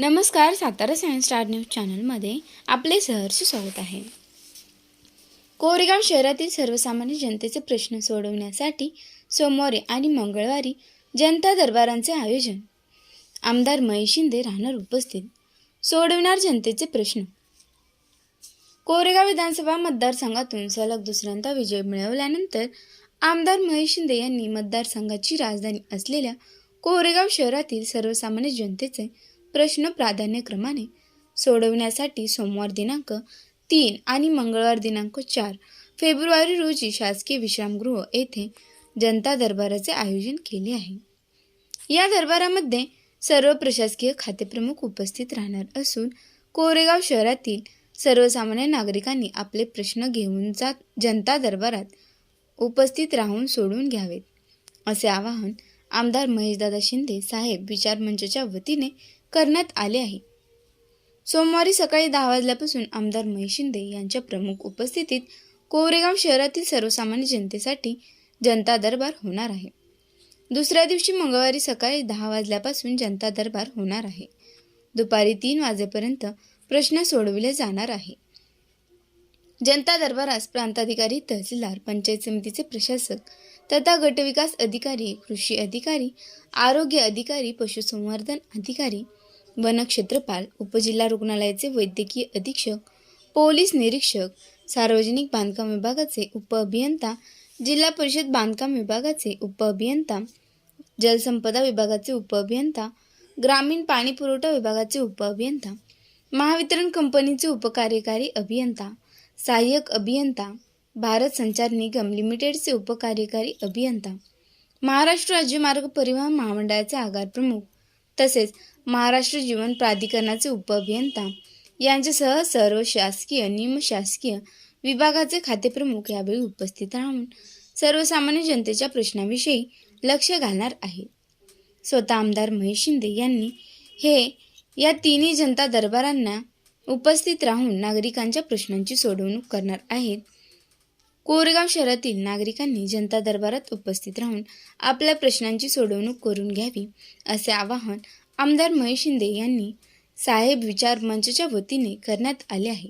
नमस्कार Satara science star news चॅनलमध्ये आपले सहर्ष स्वागत आहे. कोरेगाव शहरातील सर्वसामान्य जनतेचे प्रश्न सोडवण्यासाठी सोमवारी आणि मंगळवारी जनता दरबारांचे आयोजन. आमदार महेश शिंदे राहणार उपस्थित. सोडवणार जनतेचे प्रश्न. कोरेगाव विधानसभा मतदारसंघातून सलग दुसऱ्यांदा विजय मिळवल्यानंतर आमदार महेश शिंदे यांनी मतदारसंघाची राजधानी असलेल्या कोरेगाव शहरातील सर्वसामान्य जनतेचे प्रश्न प्राधान्यक्रमाने सोडवण्यासाठी सोमवार दिनांक तीन आणि मंगळवार दिनांक चार फेब्रुवारी रोजी शासकीय विश्रामगृह येथे जनता दरबाराचे आयोजन केले आहे. या दरबारामध्ये सर्व प्रशासकीय खातेप्रमुख उपस्थित राहणार असून कोरेगाव शहरातील सर्वसामान्य नागरिकांनी आपले प्रश्न घेऊन जात जनता दरबारात उपस्थित राहून सोडून घ्यावेत असे आवाहन आमदार महेशदादा शिंदे साहेब विचार मंचच्या वतीने करण्यात आले आहे. सोमवारी सकाळी दहा वाजल्यापासून आमदार महेश शिंदे यांच्या प्रमुख उपस्थितीत कोरेगाव शहरातील सर्वसामान्य जनतेसाठी जनता दरबार होणार आहे. दुसऱ्या दिवशी मंगळवारी सकाळी दहा वाजल्यापासून जनता दरबार होणार आहे. दुपारी तीन वाजेपर्यंत प्रश्न सोडविले जाणार आहे. जनता दरबारास प्रांताधिकारी तहसीलदार पंचायत समितीचे प्रशासक तथा गटविकास अधिकारी कृषी अधिकारी आरोग्य अधिकारी पशुसंवर्धन अधिकारी वनक्षेत्रपाल उपजिल्हा रुग्णालयाचे वैद्यकीय अधीक्षक पोलीस निरीक्षक सार्वजनिक बांधकाम विभागाचे उपअभियंता जिल्हा परिषद बांधकाम विभागाचे उपअभियंता जलसंपदा विभागाचे उपअभियंता ग्रामीण पाणी पुरवठा विभागाचे उपअभियंता महावितरण कंपनीचे उपकार्यकारी अभियंता सहाय्यक अभियंता भारत संचार निगम लिमिटेडचे उपकार्यकारी अभियंता महाराष्ट्र राज्य मार्ग परिवहन महामंडळाचे आगार प्रमुख तसेच महाराष्ट्र जीवन प्राधिकरणाचे उपअभियंता. यांच्यासह सर्व शासकीय निमशासकीय विभागाचे खातेप्रमुख यावेळी उपस्थित राहून सर्वसामान्य जनतेच्या प्रश्नाविषयी लक्ष घालणार आहे स्वतः आमदार महेश शिंदे यांनी हे या तिन्ही जनता दरबारांना उपस्थित राहून नागरिकांच्या प्रश्नांची सोडवणूक करणार आहेत. कोरेगाव शहरातील नागरिकांनी जनता दरबारात उपस्थित राहून आपल्या प्रश्नांची सोडवणूक करून घ्यावी असे आवाहन आमदार महेश शिंदे यांनी साहेब विचार मंचच्या वतीने करण्यात आले आहे.